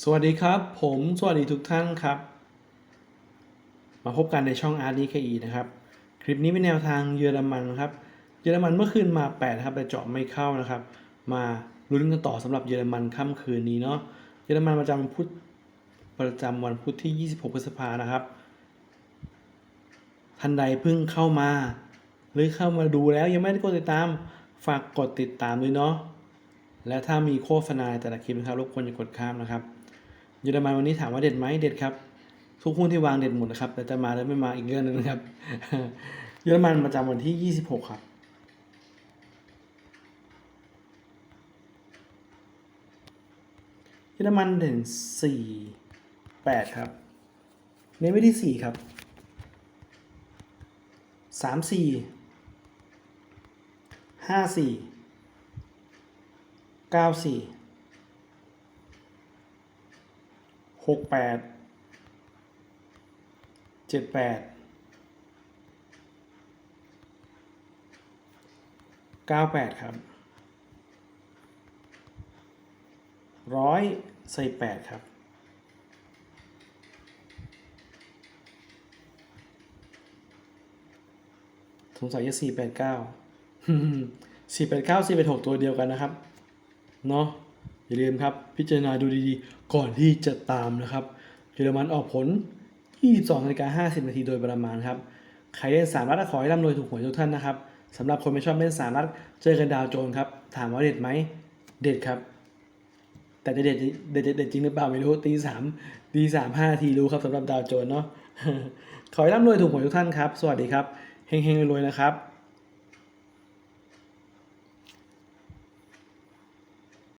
สวัสดีครับ ผมสวัสดีทุกท่านครับ มาพบกันในช่อง Art DKE นะครับ คลิปนี้เป็นแนวทางเยอรมันครับ เยอรมันเมื่อคืนมา8ครับแต่เจาะไม่เข้านะครับ มาลุ้นกันต่อสำหรับเยอรมันค่ำคืนนี้เนาะเยอรมันประจำวันพุธประจำวันพุธที่ 26พฤษภานะครับ ท่านใดเพิ่งเข้ามา หรือเข้ามาดูแล้วยังไม่ได้กดติดตามฝากกดติดตามด้วยเนาะและถ้ามีโฆษณาแต่ละคลิปนะครับรบกวนอย่ากดข้ามนะครับ เยอรมันวันนี้ถามว่าเด็ดไหมเด็ดครับทุกหุ้นที่วางเด็ดหมดนะครับ แต่จะมาหรือไม่มาอีกเรื่องหนึงนะครับ เยอรมันประจำวันที่ 26 ครับ เยอรมันเด่น4 8 ครับ เน้นไว้ที่ 4 ครับ 3 4 5 4 9 4 หกแปดเจ็ดแปดเก้าแปดครับร้อยใส่แปดครับสงสัยจะสี่แปดเก้าสี่แปดเก้าสี่แปดหกตัวเดียวกันนะครับ เนาะ อย่าลืมครับ พิจารณาดูดีๆ ก่อนที่จะตามนะครับเยอรมันออกผล 22นาฬิกา50 นาทีโดยประมาณครับ ใครเล่นสามรัฐขอให้ร่ำรวยถูกหวยทุกท่านนะครับสำหรับคนไม่ชอบเล่นสามรัฐเจอกันดาวโจนครับ ถามว่าเด็ดไหมเด็ดครับ แต่จะเด็ดเด็ดเด็ดเด็ดจริงหรือเปล่าไม่รู้ตีสามตีสามห้าทีรู้ครับสำหรับดาวโจนเนาะขอให้ร่ำรวยถูกหวยทุกท่านครับ สวัสดีครับเฮงๆรวยๆนะครับ